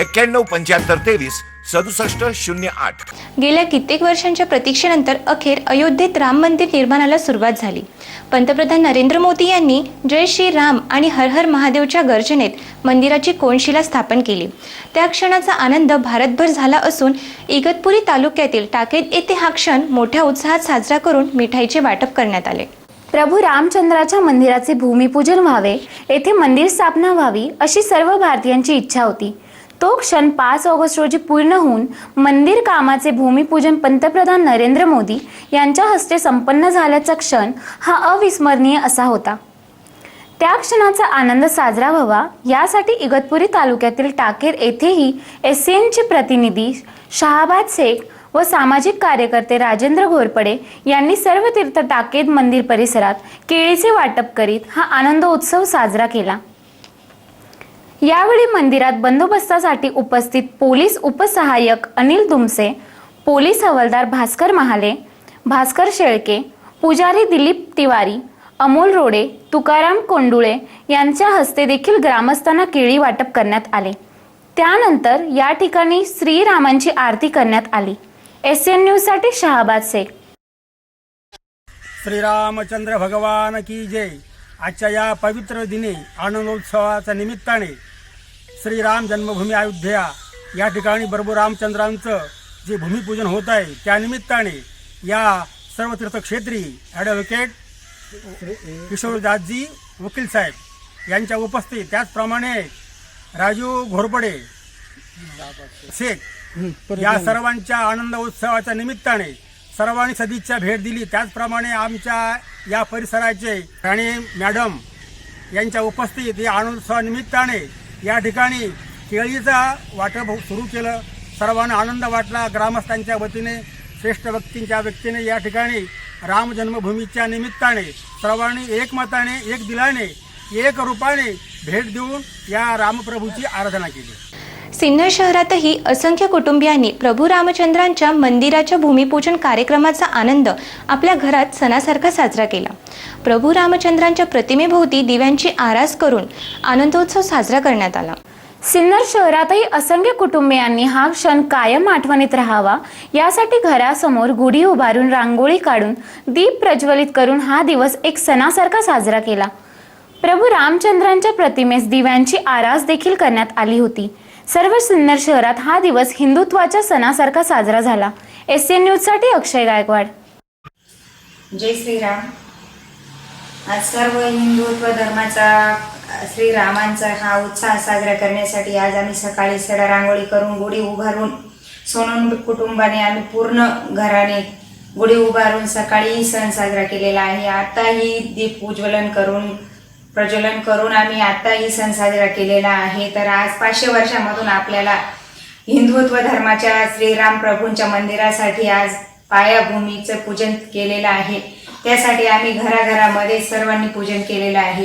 एक्क्याण्णव पंच्याहत्तर तेवीस सदुसष्ट शून्य आठ. गेल्या कित्येक वर्षांच्या प्रतीक्षेनंतर अखेर अयोध्येत राम मंदिर निर्माणाला सुरुवात झाली. पंतप्रधान नरेंद्र मोदी यांनी जय श्री राम आणि हर हर महादेवच्या गर्जनेत मंदिराची कोनशिला स्थापन केली. त्या क्षणाचा आनंद भारतभर झाला असून इगतपुरी तालुक्यातील टाकेद येथे हा क्षण मोठ्या उत्साहात साजरा करून मिठाईचे वाटप करण्यात आले. प्रभू रामचंद्राच्या मंदिराचे भूमिपूजन व्हावे येथे मंदिर स्थापना व्हावी अशी सर्व भारतीयांची इच्छा होती. तो क्षण पाच ऑगस्ट रोजी पूर्ण होऊन मंदिर कामाचे भूमिपूजन पंतप्रधान नरेंद्र मोदी यांच्या हस्ते संपन्न झाल्याचा क्षण हा अविस्मरणीय असा होता. त्या क्षणाचा आनंद साजरा व्हावा यासाठी इगतपुरी तालुक्यातील टाकेर येथेही एस एनचे प्रतिनिधी शहाबाद शेख व सामाजिक कार्यकर्ते राजेंद्र घोरपडे यांनी सर्व तीर्थ टाकेद मंदिर परिसरात केळीचे वाटप करीत हा आनंद उत्सव साजरा केला. यावेळी मंदिरात बंदोबस्तासाठी उपस्थित पोलीस उपसहाय्यक अनिल दुमसे पोलीस हवालदार भास्कर महाले भास्कर शेळके पुजारी दिलीप तिवारी अमोल रोडे तुकाराम कोंडुळे यांच्या हस्ते देखील ग्रामस्थांना केळी वाटप करण्यात आले. त्यानंतर या ठिकाणी श्रीरामांची आरती करण्यात आली. एस एन न्यूजसाठी शहाबाद शेख. श्रीरामचंद्र भगवान की जय. आजच्या या पवित्र दिनी आनंदोत्सवाच्या निमित्ताने श्रीराम जन्मभूमी अयोध्या या ठिकाणी प्रभू रामचंद्रांचं जे भूमिपूजन होत आहे त्यानिमित्ताने या सर्व तीर्थक्षेत्री ॲडव्होकेट किशोरदासजी वकील साहेब यांच्या उपस्थित त्याचप्रमाणे राजू घोरपडे शेख या सर्वांच्या आनंद उत्सवाच्या निमित्ताने सर्वांनी सदिच्छा भेट दिली. त्याचप्रमाणे आमच्या या परिसराचे राणे मॅडम यांच्या उपस्थित या आनंदोत्सवानिमित्ताने या ठिकाणी केळीचा वाटप हो- सुरू केलं. सर्वांना आनंद वाटला. ग्रामस्थांच्या वतीने श्रेष्ठ व्यक्तींच्या व्यक्तीने या ठिकाणी राम जन्मभूमीच्या निमित्ताने सर्वांनी एकमताने एक दिलाने एक रूपाने भेट देऊन या रामप्रभूची आराधना केली. सिन्नर शहरातही असंख्य कुटुंबियांनी प्रभू रामचंद्रांच्या मंदिराच्या भूमिपूजन कार्यक्रमाचा आनंद आपल्या घरात सणासारखा साजरा केला. प्रभू रामचंद्रांच्या प्रतिमेभोवती दिव्यांची आरास करून आनंदोत्सव साजरा करण्यात आला. सिन्नर शहरातही असंख्य कुटुंबियांनी हा क्षण कायम आठवणीत राहावा यासाठी घरासमोर गुढी उभारून रांगोळी काढून दीप प्रज्वलित करून हा दिवस एक सणासारखा साजरा केला. प्रभू रामचंद्रांच्या प्रतिमेस दिव्यांची आरास देखील करण्यात आली होती. सर्व सिन्नर शहरात हा दिवस हिंदुत्वाच्या सणासारखा साजरा झाला. एस एन न्यूजसाठी अक्षय गायकवाड. जय श्रीराम. आज सर्व हिंदुत्व धर्माचा श्रीरामांचा हा उत्साह साजरा करण्यासाठी आज आम्ही सकाळी सडा रांगोळी करून गुढी उभारून सोनून कुटुंबाने आम्ही पूर्ण घराने गुढी उभारून सकाळी सण साजरा केलेला आहे. आताही दीप उज्ज्वलन करून प्रज्वलन करून आम्ही आताही सण साजरा केलेला आहे. तर आज पाचशे वर्षामधून आपल्याला हिंदुत्व धर्माच्या श्रीराम प्रभूंच्या मंदिरासाठी आज पायाभूमीचं पूजन केलेलं आहे. त्यासाठी आम्ही घराघरामध्ये सर्वांनी पूजन केलेलं आहे.